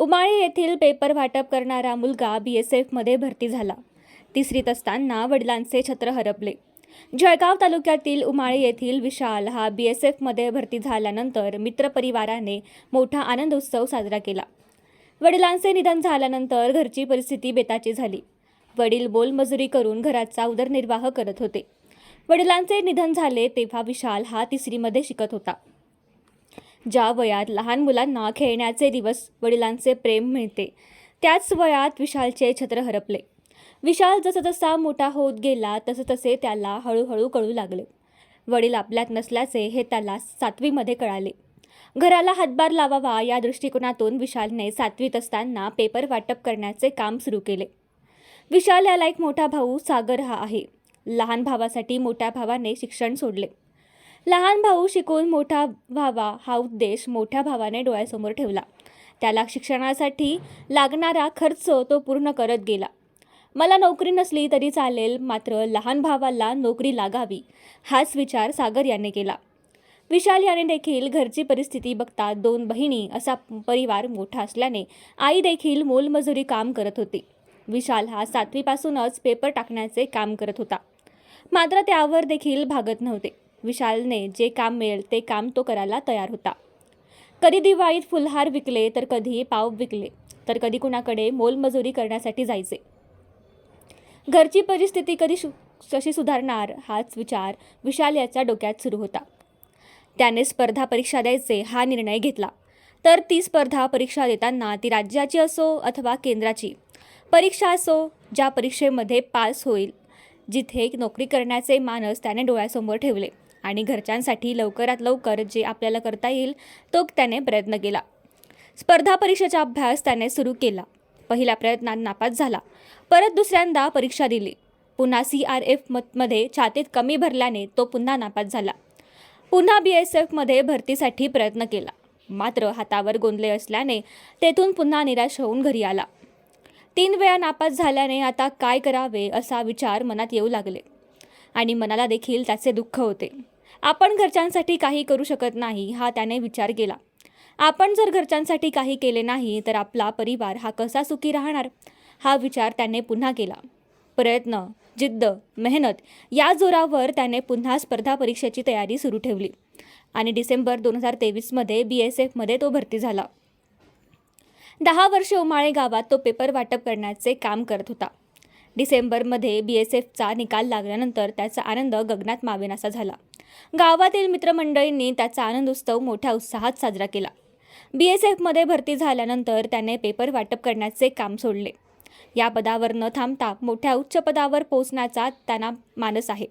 उमाळे येथील पेपर वाटप करणारा मुलगा बी एस एफमध्ये भरती झाला. तिसरीत असताना वडिलांचे छत्र हरपले. जळगाव तालुक्यातील उमाळे येथील विशाल हा बी एस एफमध्ये भरती झाल्यानंतर मित्रपरिवाराने मोठा आनंद उत्सव साजरा केला. वडिलांचे निधन झाल्यानंतर घरची परिस्थिती बेताची झाली. वडील बोलमजुरी करून घराचा उदरनिर्वाह करत होते. वडिलांचे निधन झाले तेव्हा विशाल हा तिसरीमध्ये शिकत होता. ज्या वयात लहान मुलांना खेळण्याचे दिवस वडिलांचे प्रेम मिळते त्याच वयात विशालचे छत्र हरपले. विशाल जसजसा मोठा होत गेला तसतसे तसे त्याला हळूहळू कळू लागले. वडील आपल्यात नसल्याचे हे त्याला सातवीमध्ये कळाले. घराला हातभार लावावा या दृष्टिकोनातून विशालने सातवीत असताना पेपर वाटप करण्याचे काम सुरू केले. विशाल याला एक मोठा भाऊ सागर हा आहे. लहान भावासाठी मोठ्या भावाने शिक्षण सोडले. लहान भाऊ शिकून मोठा व्हावा हा उद्देश मोठ्या भावाने डोळ्यासमोर ठेवला. त्याला शिक्षणासाठी लागणारा खर्च तो पूर्ण करत गेला. मला नोकरी नसली तरी चालेल मात्र लहान भावाला नोकरी लागावी हाच विचार सागर याने केला. विशाल याने देखील घरची परिस्थिती बघता दोन बहिणी असा परिवार मोठा असल्याने आई देखील मोलमजुरी काम करत होती. विशाल हा सातवीपासूनच पेपर टाकण्याचे काम करत होता. मात्र त्यावर देखील भागत नव्हते. विशालने जे काम मिळेल ते काम तो करायला तयार होता. कधी दिवाळीत फुलहार विकले तर कधी पाव विकले तर कधी कुणाकडे मोलमजुरी करण्यासाठी जायचे. घरची परिस्थिती कधी शु कशी सुधारणार हाच विचार विशाल याच्या डोक्यात सुरू होता. त्याने स्पर्धा परीक्षा द्यायचे हा निर्णय घेतला. तर ती स्पर्धा परीक्षा देताना ती राज्याची असो अथवा केंद्राची परीक्षा असो ज्या परीक्षेमध्ये पास होईल जिथे नोकरी करण्याचे मानस त्याने डोळ्यासमोर ठेवले. आणि घरच्यांसाठी लवकरात लवकर जे आपल्याला करता येईल तो त्याने प्रयत्न केला. स्पर्धा परीक्षेचा अभ्यास त्याने सुरू केला. पहिल्या प्रयत्नात नापास झाला. परत दुसऱ्यांदा परीक्षा दिली. पुन्हा सी आर एफमध्ये छातीत कमी भरल्याने तो पुन्हा नापास झाला. पुन्हा बी एस एफमध्ये भरतीसाठी प्रयत्न केला. मात्र हातावर गोंदले असल्याने तेथून पुन्हा निराश होऊन घरी आला. तीन वेळा नापास झाल्याने आता काय करावे असा विचार मनात येऊ लागले. आणि मनाला देखील त्याचे दुःख होते. आपण घरच्यांसाठी काही करू शकत नाही हा त्याने विचार केला. आपण जर घरच्यांसाठी काही केले नाही तर आपला परिवार हा कसा सुखी राहणार? हा विचार त्याने पुन्हा केला. प्रयत्न जिद्द मेहनत या जोरावर त्याने पुन्हा स्पर्धा परीक्षेची तयारी सुरू ठेवली. आणि डिसेंबर दोन हजार तेवीसमध्ये बी एस एफमध्ये तो भरती झाला. दहा वर्षे उमाळे गावात तो पेपर वाटप करण्याचे काम करत होता. डिसेंबरमध्ये बी एस एफचा निकाल लागल्यानंतर त्याचा आनंद गगनात मावेनासा झाला. गावातील मित्रमंडळींनी त्याचा आनंदोत्सव मोठ्या उत्साहात साजरा केला. बी एस एफमध्ये भरती झाल्यानंतर त्याने पेपर वाटप करण्याचे काम सोडले. या पदावर न थांबता मोठ्या उच्च पदावर पोहोचण्याचा त्यांना मानस आहे.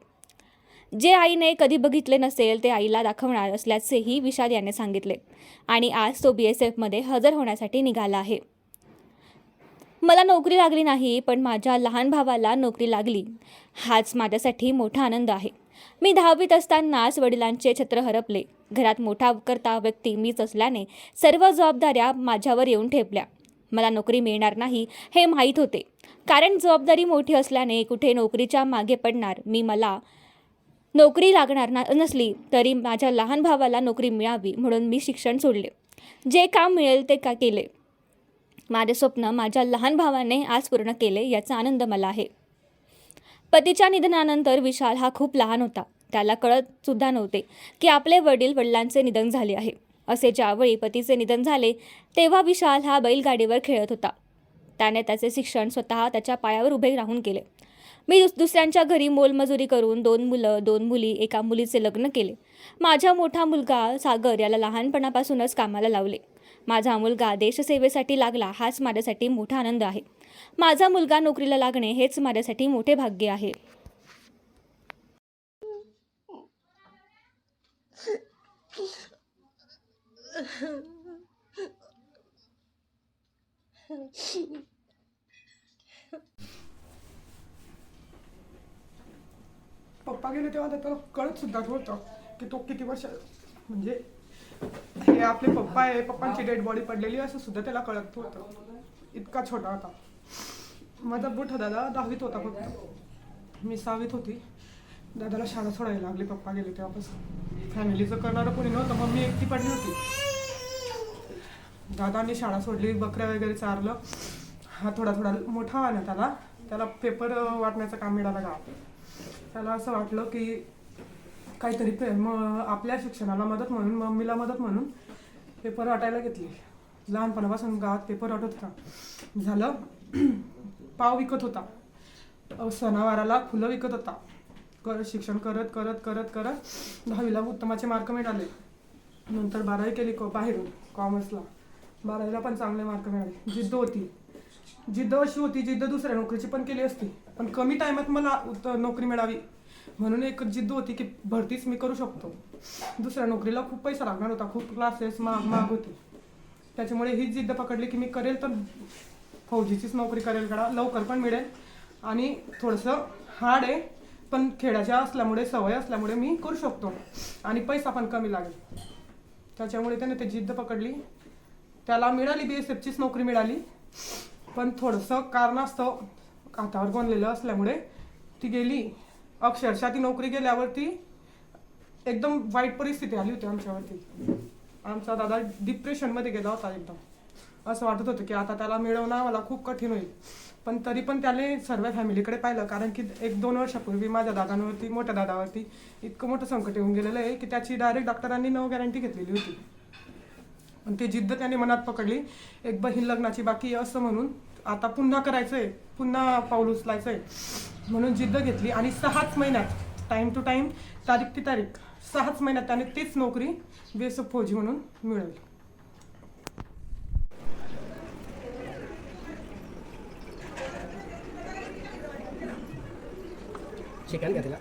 जे आईने कधी बघितले नसेल ते आईला दाखवणार असल्याचेही विशाल याने सांगितले आणि आज तो बी एस एफमध्ये हजर होण्यासाठी निघाला आहे. मला नोकरी लागली नाही पण माझ्या लहान भावाला नोकरी लागली. हाच माझ्यासाठी मोठा आनंद आहे. मी दहावीत असतानाच वडिलांचे छत्र हरपले. घरात मोठा करता व्यक्ती मीच असल्याने सर्व जबाबदाऱ्या माझ्यावर येऊन ठेपल्या. मला नोकरी मिळणार नाही हे माहीत होते. कारण जबाबदारी मोठी असल्याने कुठे नोकरीच्या मागे पडणार? मी मला नोकरी लागणार ना नसली तरी माझ्या लहान भावाला नोकरी मिळावी म्हणून मी शिक्षण सोडले. जे काम मिळेल ते का केले? माझे स्वप्न माझ्या लहान भावाने आज पूर्ण केले याचा आनंद मला आहे. पतीच्या निधनानंतर विशाल हा खूप लहान होता. त्याला कळत सुद्धा नव्हते की आपले वडील वडिलांचे निधन झाले आहे. असे ज्यावेळी पतीचे निधन झाले तेव्हा विशाल हा बैलगाडीवर खेळत होता. त्याने त्याचे शिक्षण स्वतः त्याच्या पायावर उभे राहून केले. मी दुस दुसऱ्यांच्या घरी मोलमजुरी करून दोन मुलं दोन मुली एका मुलीचे लग्न केले. माझा मोठा मुलगा सागर याला लहानपणापासूनच कामाला लावले. माझा मुलगा देशसेवेसाठी लागला हाच माझ्यासाठी मोठा आनंद आहे. माझा मुलगा नोकरीला लागणे हेच माझ्यासाठी मोठे भाग्य आहे. पप्पा गेले तेव्हा त्याला कळत सुद्धा नव्हतं की तो किती वर्ष म्हणजे हे आपले पप्पा आहे पप्पांची डेड बॉडी पडलेली असं सुद्धा त्याला कळत होतं इतका छोटा होता. माझा मोठा दादा दहावीत होता फक्त मी सहावीत होती. दादाला शाळा सोडायला लागली पप्पा गेले तेव्हापासून. फॅमिलीचं करणारं कोणी नव्हतं मम्मी एकटी पडली होती. दादांनी शाळा सोडली बकऱ्या वगैरे चारलं. हा थोडा थोडा मोठा आला त्याला. त्याला पेपर वाटण्याचं काम मिळालं गावात. त्याला असं वाटलं की काहीतरी पे मग आपल्या शिक्षणाला मदत म्हणून मम्मीला मदत म्हणून पेपर वाटायला घेतली. लहानपणापासून गावात पेपर वाटत होता. झालं. पाव विकत होता. सणावाराला फुलं विकत होता. कर शिक्षण करत करत करत करत दहावीला उत्तमाचे मार्क मिळाले. नंतर बारावी केली को बाहेरून कॉमर्सला बारावीला पण चांगले मार्क मिळाले. जिद्द होती. जिद्द अशी होती जिद्द दुसऱ्या नोकरीची पण केली असती. पण कमी टायमात मला उत- नोकरी मिळावी. म्हणून एक जिद्द होती की भरतीच मी करू शकतो. दुसऱ्या नोकरीला खूप पैसा लागणार होता. खूप क्लासेस महाग महाग होते. त्याच्यामुळे ही जिद्द पकडली की मी करेल तर फौजीचीच नोकरी करेल कडा लवकर पण मिळेल. आणि थोडंसं हार्ड आहे पण खेळाच्या असल्यामुळे सवय असल्यामुळे मी करू शकतो. आणि पैसा पण कमी लागेल. त्याच्यामुळे त्याने ते जिद्द पकडली. त्याला मिळाली बी एस एफचीच नोकरी मिळाली. पण थोडंसं कारणास्तव हातावर गोंधलेलं असल्यामुळे ती गेली. अक्षरशः ती नोकरी गेल्यावरती एकदम वाईट परिस्थिती आली होती आमच्यावरती. आमचा दादा डिप्रेशनमध्ये गेला होता एकदम. असं वाटत होतं की आता त्याला मिळवणं मला खूप कठीण होईल. पण तरी पण त्याने सर्व फॅमिलीकडे पाहिलं कारण की एक दोन वर्षापूर्वी माझ्या दादांवरती मोठ्या दादावरती इतकं मोठं संकट येऊन गेलेलं आहे की त्याची डायरेक्ट डॉक्टरांनी नो गॅरंटी घेतलेली होती. पण ती जिद्द त्याने मनात पकडली. एक बहीण लग्नाची बाकी असं म्हणून आता पुन्हा करायचं आहे पुन्हा पाऊल आहे म्हणून जिद्द घेतली. आणि सहाच महिन्यात टाईम टू टाईम तारीख ती तारीख सहाच महिन्यात त्याने तीच नोकरी बी एस एफ फौजी म्हणून मिळवली. Chica, ¿qué